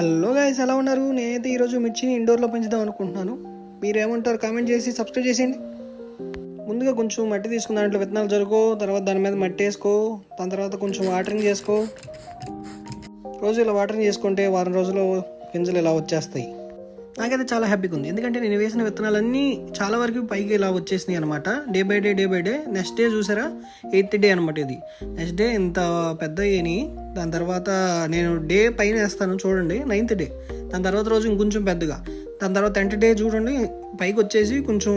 Hello guys ఎలా ఉన్నారు? నేనైతే ఈరోజు మిర్చిని ఇండోర్లో పెంచుదాం అనుకుంటున్నాను. మీరేమంటారు? కామెంట్ చేసి సబ్స్క్రైబ్ చేసేయండి. ముందుగా కొంచెం మట్టి తీసుకున్న దాంట్లో విత్తనాలు జరుకో తర్వాత దాని మీద మట్టి వేసుకో. దాని తర్వాత కొంచెం వాటరింగ్ చేసుకో. రోజు ఇలా వాటరింగ్ చేసుకుంటే వారం రోజుల్లో గింజలు ఇలా వచ్చేస్తాయి. నాకైతే చాలా హ్యాపీగా ఉంది. ఎందుకంటే నేను వేసిన విత్తనాలన్నీ చాలా వరకు పైకి ఇలా వచ్చేసినాయి అనమాట day by day day by day next day చూసారా? ఎయిత్ డే అనమాట ఇది. నెక్స్ట్ డే ఇంత పెద్ద అయ్యి దాని తర్వాత నేను డే పైన వేస్తాను చూడండి నైన్త్ డే దాని తర్వాత రోజు ఇంకొంచెం పెద్దగా. దాని తర్వాత టెన్త్ డే చూడండి పైకి వచ్చేసి కొంచెం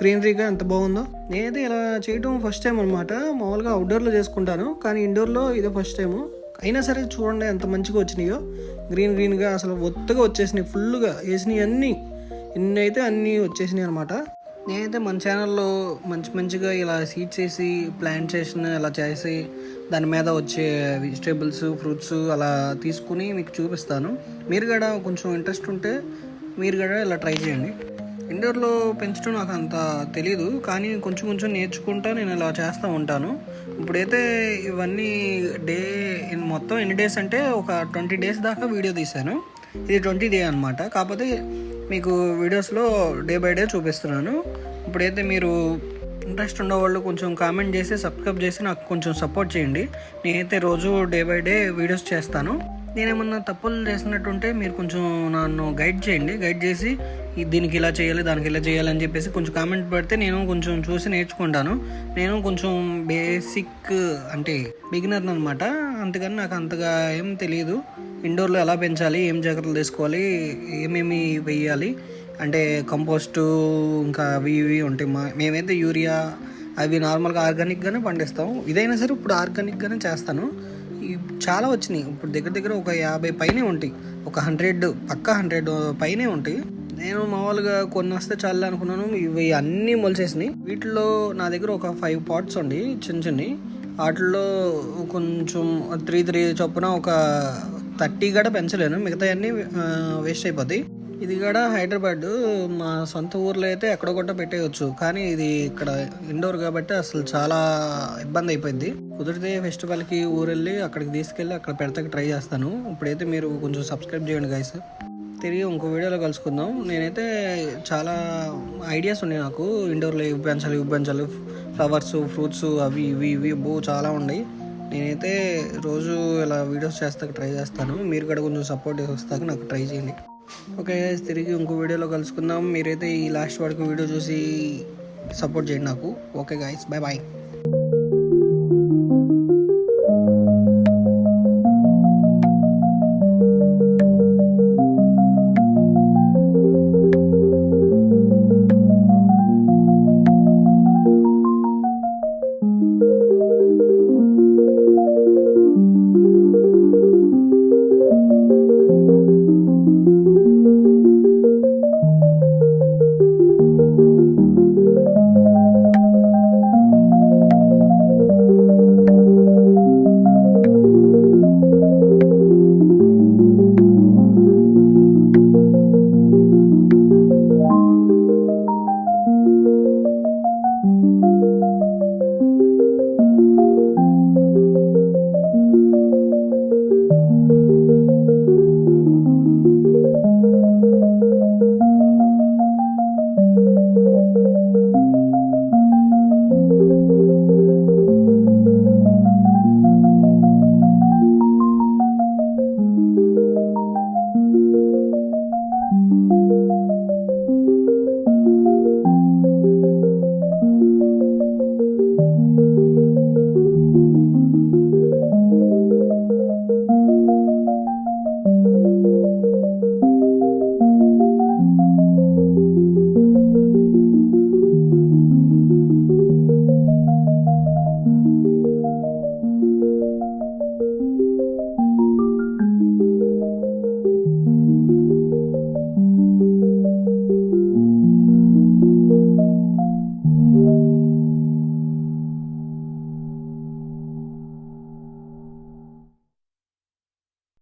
గ్రీనరీగా ఎంత బాగుందో. నేనైతే ఇలా చేయడం ఫస్ట్ టైం అనమాట మామూలుగా అవుట్డోర్లో చేసుకుంటాను కానీ ఇండోర్లో ఇదే ఫస్ట్ టైము అయినా సరే చూడండి ఎంత మంచిగా వచ్చినాయో. గ్రీన్ గ్రీన్గా అసలు ఒత్తగా వచ్చేసినాయి ఫుల్గా వేసినాయి అన్నీ. ఎన్ని అయితే అన్నీ వచ్చేసినాయి అనమాట నేనైతే మన ఛానల్లో మంచి మంచిగా ఇలా సీడ్ చేసి ప్లాంట్ చేసిన ఇలా చేసి దాని మీద వచ్చే వెజిటేబుల్స్ ఫ్రూట్స్ అలా తీసుకుని మీకు చూపిస్తాను. మీరు కూడా కొంచెం ఇంట్రెస్ట్ ఉంటే మీరు కూడా ఇలా ట్రై చేయండి. ఇండోర్లో పెంచడం నాకు అంత తెలియదు కానీ కొంచెం కొంచెం నేర్చుకుంటా నేను ఇలా చేస్తూ ఉంటాను. ఇప్పుడైతే ఇవన్నీ డే మొత్తం ఎన్ని డేస్ అంటే ఒక ట్వంటీ డేస్ దాకా వీడియో తీశాను. ఇది ట్వంటీ డే అనమాట కాకపోతే మీకు వీడియోస్లో డే బై డే చూపిస్తున్నాను. ఇప్పుడైతే మీరు ఇంట్రెస్ట్ ఉన్నవాళ్ళు కొంచెం కామెంట్ చేసి సబ్స్క్రైబ్ చేసి నాకు కొంచెం సపోర్ట్ చేయండి. నేనైతే రోజు డే బై డే వీడియోస్ చేస్తాను. నేనేమన్నా తప్పులు చేసినట్టుంటే మీరు కొంచెం నన్ను గైడ్ చేయండి. గైడ్ చేసి దీనికి ఇలా చేయాలి దానికి ఇలా చేయాలి అని చెప్పేసి కొంచెం కామెంట్ పెడితే నేను కొంచెం చూసి నేర్చుకుంటాను. నేను కొంచెం బేసిక్ అంటే బిగినర్ అనమాట అందుకని నాకు అంతగా ఏం తెలియదు ఇండోర్లో ఎలా పెంచాలి ఏం జాగ్రత్తలు తీసుకోవాలి ఏమేమి వేయాలి అంటే కంపోస్టు ఇంకా అవి ఇవి ఉంటాయి. మా మేమైతే యూరియా అవి నార్మల్గా ఆర్గానిక్గానే పండిస్తాం. ఇదైనా సరే ఇప్పుడు ఆర్గానిక్గానే చేస్తాను. చాలా వచ్చినాయి. ఇప్పుడు దగ్గర దగ్గర ఒక యాభై పైనే ఉంటాయి. ఒక హండ్రెడ్ పక్క హండ్రెడ్ పైనే ఉంటాయి. నేను మామూలుగా కొన్ని వస్తే చాలా అనుకున్నాను. ఇవి అన్నీ మొలిచేసినాయి. వీటిలో నా దగ్గర ఒక ఫైవ్ పాట్స్ ఉండి చిన్న చిన్నవి. వాటిల్లో కొంచెం త్రీ త్రీ చొప్పున ఒక థర్టీ కూడా పెంచలేను. మిగతా అన్నీ వేస్ట్ అయిపోతాయి. ఇది కూడా హైదరాబాద్. మా సొంత ఊర్లో అయితే ఎక్కడో కూడా పెట్టేయచ్చు. కానీ ఇది ఇక్కడ ఇండోర్ కాబట్టి అసలు చాలా ఇబ్బంది అయిపోయింది. కుదిరితే ఫెస్టివల్కి ఊరు వెళ్ళి అక్కడికి తీసుకెళ్ళి అక్కడ పెడతాకి ట్రై చేస్తాను. ఇప్పుడైతే మీరు కొంచెం సబ్స్క్రైబ్ చేయండి గైస్ తిరిగి ఇంకో వీడియోలో కలుసుకుందాం. నేనైతే చాలా ఐడియాస్ ఉన్నాయి నాకు. ఇండోర్లో ఇవి పెంచాలి ఇవి పెంచాలి ఫ్లవర్స్ ఫ్రూట్స్ అవి ఇవి ఇవి బో చాలా ఉన్నాయి. నేనైతే రోజు ఇలా వీడియోస్ చేస్తాక ట్రై చేస్తాను. మీరు కూడా కొంచెం సపోర్ట్ వస్తాక నాకు ట్రై చేయండి. ఓకే తిరిగి ఇంకో వీడియోలో కలుసుకుందాం. మీరైతే ఈ లాస్ట్ వరకు వీడియో చూసి సపోర్ట్ చేయండి నాకు. Okay guys bye bye